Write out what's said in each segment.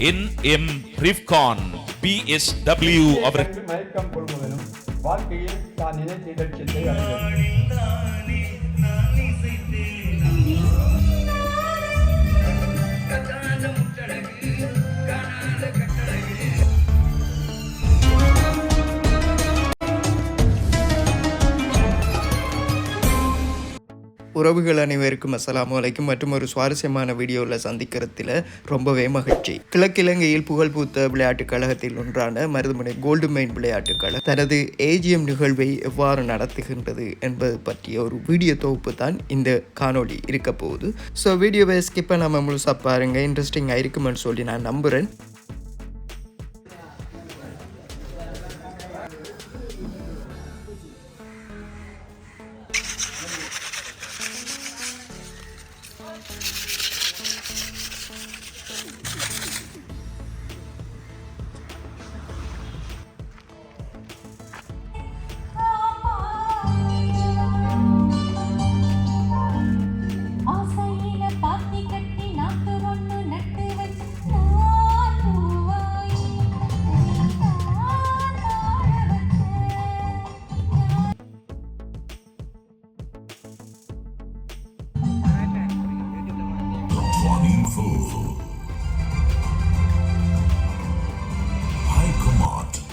என் M Rifkan PSW அவர் மயக்கம் கொள்வதனும் வாழ்க்கையில் தான் நினைத்த லட்சியத்தை அடைவது உறவுகள் அனைவருக்கும் அஸ்லாம் வலைக்கும் மற்றும் ஒரு சுவாரஸ்யமான வீடியோவில் சந்திக்கிறதுல ரொம்பவே மகிழ்ச்சி. கிழக்கிழங்கையில் புகழ்பூத்த விளையாட்டுக் கழகத்தில் ஒன்றான மருதுமனை கோல்டு மைன் விளையாட்டுக் கழகம் தனது ஏஜிஎம் நிகழ்வை எவ்வாறு நடத்துகின்றது என்பது பற்றிய ஒரு வீடியோ தொகுப்பு தான் இந்த காணொளி இருக்க போகுது. ஸோ வீடியோவை ஸ்கிப் பண்ணாமல் முழுசாக பாருங்கள் இன்ட்ரெஸ்டிங்காக இருக்குமென்னு சொல்லி நான் நம்புகிறேன்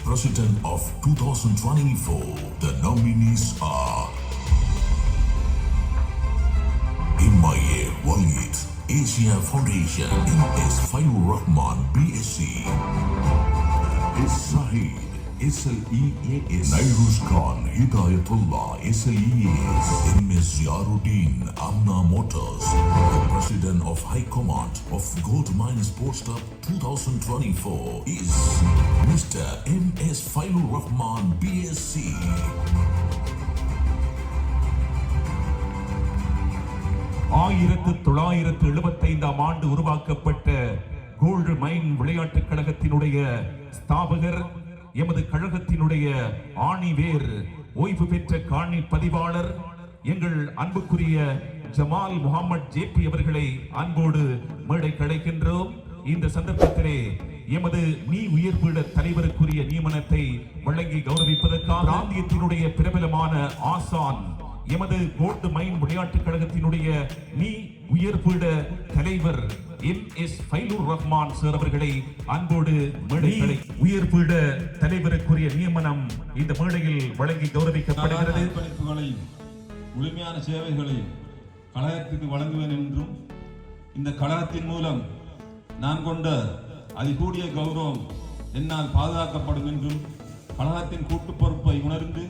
President of 2024. The nominees are Imaye Walid, Asia Foundation, MS Fayur Rahman, BSc, S. Sahid, SLEAS, Nairuz Khan, Hidayatullah, SLEAS, MS Ziaruddin, Amna Motors, the President of High Command of Gold Mine Sports Club 2024 is Mr. MS Rahman, BSc. ஆயிரத்து தொள்ளாயிரத்து எழுபத்தைந்தாம் ஆண்டு உருவாக்கப்பட்ட gold மைன் விளையாட்டுக் கழகத்தினுடைய ஸ்தாபகர் எமது கழகத்தினுடைய ஆணிவேர் ஓய்வு பெற்ற காணி பதிவாளர் எங்கள் அன்புக்குரிய ஜமால் முகமது ஜேபி அவர்களை அன்போடு மேடை கிடைக்கின்றோம் இந்த சந்தர்ப்பத்திலே எமது நீ உயர்வீட தலைவருக்குரிய நியமனத்தை வழங்கி கௌரவிப்பதற்காக பிராந்தியத்தினுடைய பிரபலமான ஆசான் எமது கோல்டு மைன் விளையாட்டுக் கழகத்தினுடைய நீ உயர்வீட தலைவர் M S Faizur Rahman sir அவர்களை அன்போடு மேடைகளை உயர்பீட தலைவருக்குரிய நியமனம் இந்த மேடையில் வழங்கி கௌரவிக்கப்படுகிறது. முழுமையான சேவைகளை கழகத்துக்கு வழங்குவேன் என்றும் இந்த கழகத்தின் மூலம் நான் கொண்ட அதிகூடிய கௌரவம் என்னால் பாதுகாக்கப்படும் என்றும் கழகத்தின் கூட்டு பொறுப்பை உணர்ந்து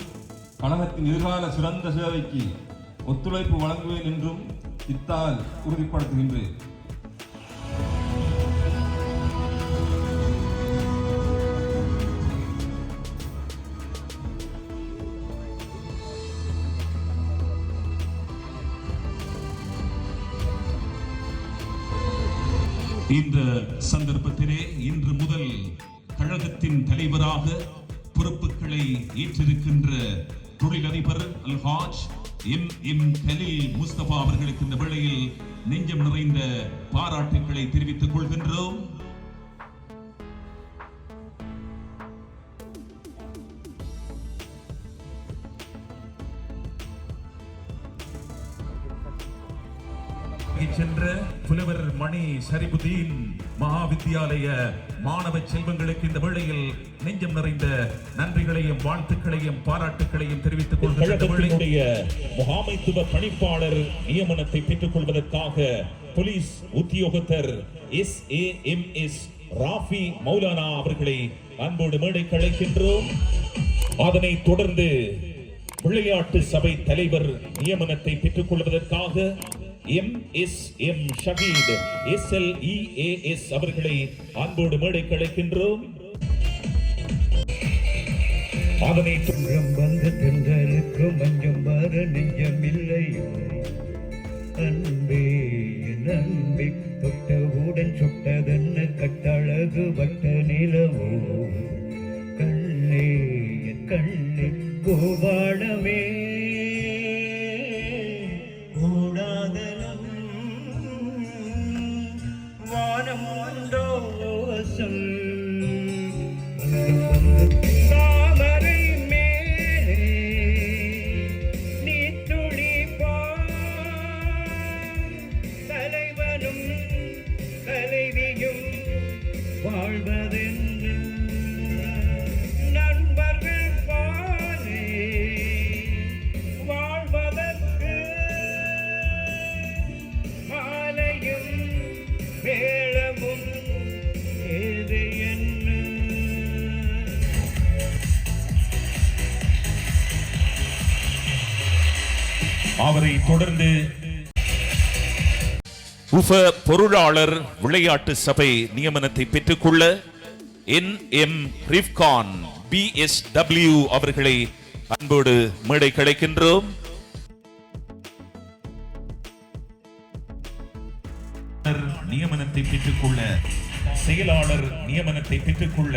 கழகத்தின் எதிர்கால சிறந்த சேவைக்கு ஒத்துழைப்பு வழங்குவேன் என்றும் இத்தால் உறுதிப்படுத்துகின்றேன். இந்த சந்தர்ப்பத்திலே இன்று முதல் கழகத்தின் தலைவராக பொறுப்புகளை ஏற்றிருக்கின்ற தொழிலதிபர் அல்ஹாஜ் எம் எம் கலீல் முஸ்தபா அவர்களுக்கு இந்த வேளையில் நெஞ்சம் நிறைந்த பாராட்டுக்களை தெரிவித்துக் கொள்கின்றோம். புலவர் மணி ஷரிபுதீன் மகாவித்யாலய மாணவ செல்வங்களுக்கு இந்த வேளையில் நெஞ்சம் நிறைந்த நன்றிகளையும் வாழ்த்துக்களையும் பாராட்டுக்களையும் தெரிவித்துக் கொள்கின்ற முகாமைத்துவ பணிப்பாளர் நியமனத்தை பெற்றுக் கொள்வதற்காக போலீஸ் உத்தியோகத்தர் S A M S Rafi Maulana அவர்களை அன்போடு மேடை கழைக்கின்றோம் அதனைத் தொடர்ந்து விளையாட்டு சபை தலைவர் நியமனத்தை பெற்றுக் கொள்வதற்காக M S M Shahid S L S அவர்களை அன்போடு மேடை கிடைக்கின்றோம் அதனை மஞ்சம் வந்த தென்றலுக்கு மஞ்சம் வர நெஞ்சம் நெஞ்சமில்லையோ அன்பே என் அன்பே தொட்டவுடன் சுட்டதென்ன கட்டழகு வட்ட நிலவோ? அவரை தொடர்ந்து உப பொருளாளர் விளையாட்டு சபை நியமனத்தை பெற்றுக்கொள்ள N M Rifkan P S W அவர்களை அன்போடு மேடை கிடைக்கின்றோம் நியமனத்தை பெற்றுக்கொள்ள செயலாளர் நியமனத்தை பெற்றுக்கொள்ள.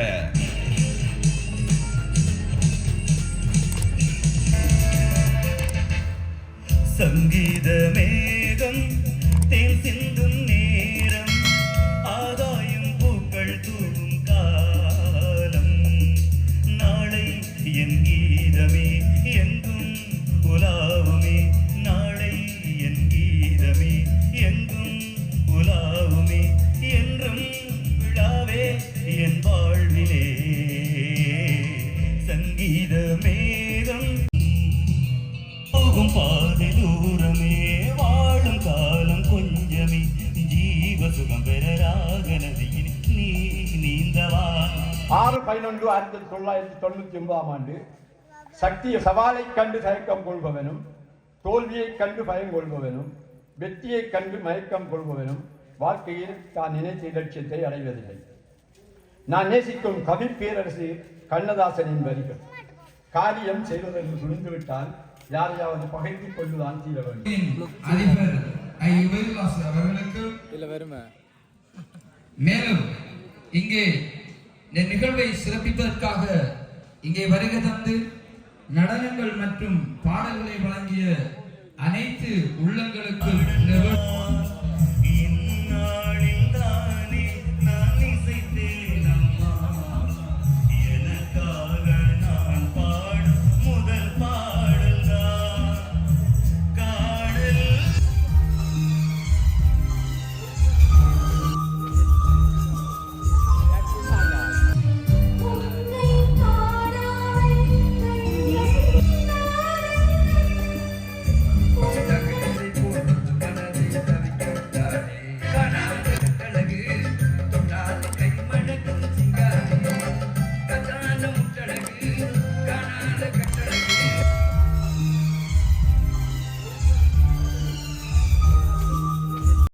சங்கீத மேகம் தேன் சிந்தும் நேரம் ஆதாயம் பூக்கள் தூவும் காலம். நாளை என் கீதமே எங்கும் உலாவுமே நாளை என் கீதமே எங்கும் உலாவுமே. என்றும் விழாவே என் வாழ்விலே. சங்கீத மேகம் போகும் பாதை ஆறு பதினொன்று ஆயிரத்தி தொள்ளாயிரத்தி தொண்ணூற்றி ஒன்பதாம் ஆண்டு சக்திய சவாலைக் கண்டு தயக்கம் கொள்பவனும் தோல்வியைக் கண்டு பயம் கொள்பவனும் வெற்றியைக் கண்டு மயக்கம் கொள்பவனும் வாழ்க்கையில் தான் நினைத்த இலட்சியத்தை அடைவதில்லை. நான் நேசிக்கும் கவி பேரரசு கண்ணதாசனின் வரிகள் காரியம் செய்வதென்று துணிந்துவிட்டால் யாரையாவது பகைத்துக் கொண்டுதான் தீர வேண்டும். மேலும் இங்கே இந்த நிகழ்வை சிறப்பிப்பதற்காக இங்கே வருகை தந்து நடனங்கள் மற்றும் பாடல்களை வழங்கிய அனைத்து உள்ளங்களுக்கும்